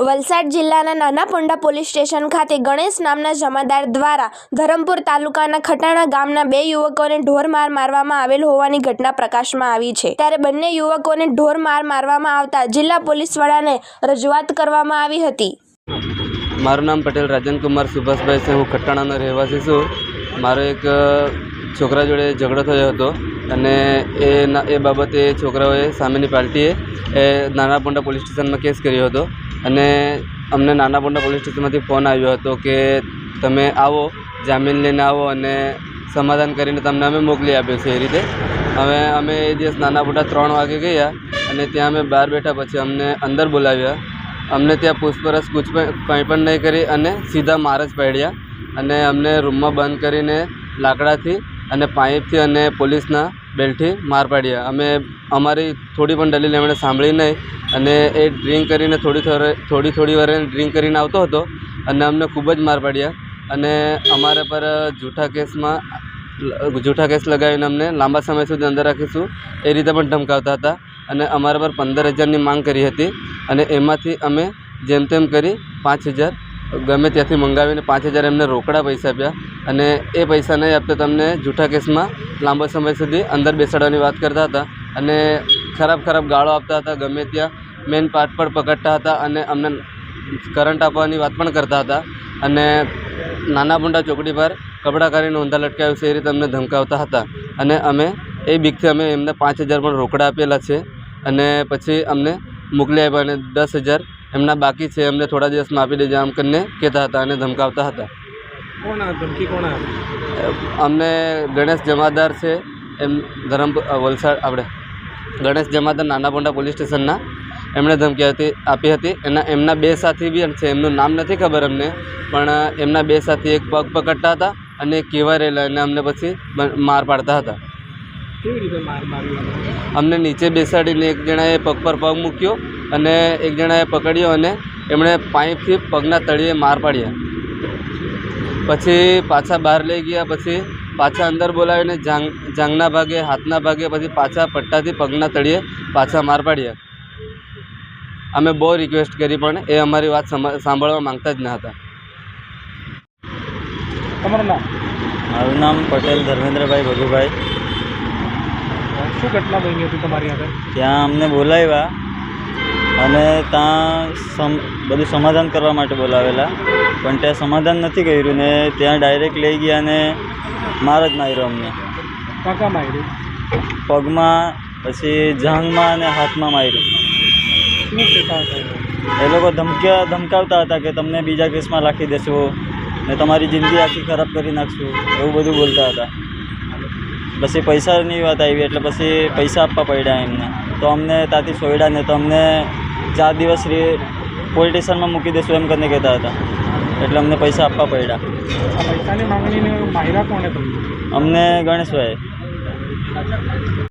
વલસાડ જિલ્લાના નાનાપુંડા police station ખાતે ગણેશ નામના જમાદાર દ્વારા ધરમપુર તાલુકાના ખટાણા ગામના બે યુવકોને ઢોર માર મારવામાં આવેલ હોવાની ઘટના પ્રકાશમાં આવી છે. ત્યારે બંને યુવકોને ઢોર માર મારવામાં આવતા જિલ્લા પોલીસ વડાને રજૂઆત કરવામાં આવી હતી. મારું નામ પટેલ રાજનકુમાર સુભાષભાઈ છે. હું ખટાણાનો રહેવાસી છું. મારો એક છોકરા જોડે ઝઘડો થયો હતો અને એ એ બાબતે છોકરાઓએ સામેની પાર્ટીએ એ નાના પોલીસ સ્ટેશનમાં કેસ કર્યો હતો. અને અમને નાના પોંડા પોલીસ સ્ટેશનમાંથી ફોન આવ્યો હતો કે તમે આવો, જામીન લઈને આવો અને સમાધાન કરીને તમને અમે મોકલી આપ્યો છે એ રીતે. હવે અમે એ દિવસ નાના મોટા ત્રણ વાગે ગયા અને ત્યાં અમે બહાર બેઠા પછી અમને અંદર બોલાવ્યા. અમને ત્યાં પૂછપરછ કૂછ કંઈ પણ નહીં કરી અને સીધા માર જ પાડ્યા અને અમને રૂમમાં બંધ કરીને લાકડાથી અને પાઇપથી અને પોલીસના બેલ્ટથી માર પાડ્યા. અમે અમારી થોડી પણ દલીલ એમણે સાંભળી નહીં. અને એ ડ્રિંક કરીને થોડી થોડી થોડી થોડી વાર ડ્રિંક કરીને આવતો હતો અને અમને ખૂબ જ માર પાડ્યા. અને અમારા પર જૂઠા કેસમાં જૂઠા કેસ લગાવીને અમને લાંબા સમય સુધી અંદર રાખીશું. એ રીતે પણ ધમકાવતા હતા અને અમારા પર પંદર હજારની માંગ કરી હતી. અને એમાંથી અમે જેમ તેમ કરી પાંચ હજાર, ગમે ત્યાંથી મંગાવીને પાંચ હજાર એમને રોકડા પૈસા આપ્યા. અને એ પૈસા નહીં આપતા તમને જૂઠા કેસમાં લાંબો સમય સુધી અંદર બેસાડવાની વાત કરતા હતા. અને ખરાબ ખરાબ ગાળો આપતા હતા ગમે ત્યાં મેન પાર્ટ પર પકડતા હતા અને અમને કરંટ આપવાની વાત પણ કરતા હતા. અને નાના મોટા ચોકડી પર કપડાં કરીને ઊંધા લટકાવ્યું છે એ રીતે અમને ધમકાવતા હતા. અને અમે એ બીકથી અમે એમને પાંચ હજાર પણ રોકડા આપેલા છે. અને પછી અમને મોકલી આપ્યા અને દસ હજાર એમના બાકી છે એમને થોડા દિવસમાં આપી દેજો આમ કરીને કહેતા હતા અને ધમકાવતા હતા. કોણ ધમકી કોણ અમને ગણેશ જમાદાર છે એમ ધરમ વલસાડ આપણે ગણેશ જમાદાર નાના પોંડા પોલીસ સ્ટેશનના એમણે ધમકી હતી આપી હતી. એના એમના બે સાથી બી છે એમનું નામ નથી ખબર અમને પણ એમના બે સાથી એક પગ પકડતા હતા અને એક કહેવાય રહેલા અને અમને પછી માર પાડતા હતા. કેવી રીતે માર માર્યો અમને નીચે બેસાડીને એક જણાએ પગ પર પગ મૂક્યો અને એક જણાએ પકડ્યો અને એમણે પાઇપથી પગના તળિયે માર પાડ્યા. પછી પાછા બહાર લઈ ગયા પછી પાછા અંદર બોલાવીને જાંગ જાંગના ભાગે હાથના ભાગે પછી પાછા પટ્ટાથી પગના તળીએ પાછા માર પાડ્યા અમે બહુ રિક્વેસ્ટ કરી પણ એ અમારી વાત સાંભળવા માંગતા જ ન હતા. તમારું નામ? મારું નામ પટેલ ધર્મેન્દ્રભાઈ ભગુભાઈ. શું ઘટના બની હતી તમારી ત્યાં અમને બોલાવ્યા. અને ત્યાં સમ બધું સમાધાન કરવા માટે બોલાવેલા. પણ ત્યાં સમાધાન નથી કર્યું ને ત્યાં ડાયરેક્ટ લઈ ગયા અને માર જ માર્યો અમને. કાકા માર્યું? પગમાં પછી જાંઘમાં અને હાથમાં માર્યું. એ લોકો ધમક્યા ધમકાવતા હતા કે તમને બીજા કેસમાં રાખી દેશું ને તમારી જિંદગી આખી ખરાબ કરી નાખશું એવું બધું બોલતા હતા. પછી પૈસાની વાત આવી એટલે પછી પૈસા આપવા પડ્યા એમને. તો અમને ત્યાંથી સોયડા ને તો અમને ચાર દિવસ રી પોલીસ સ્ટેશનમાં મૂકી દેશું એમ કરીને કહેતા હતા. એટલે અમને પૈસા આપવા પડ્યા. પૈસાની માંગણીને કોણે અમને ગણેશભાઈ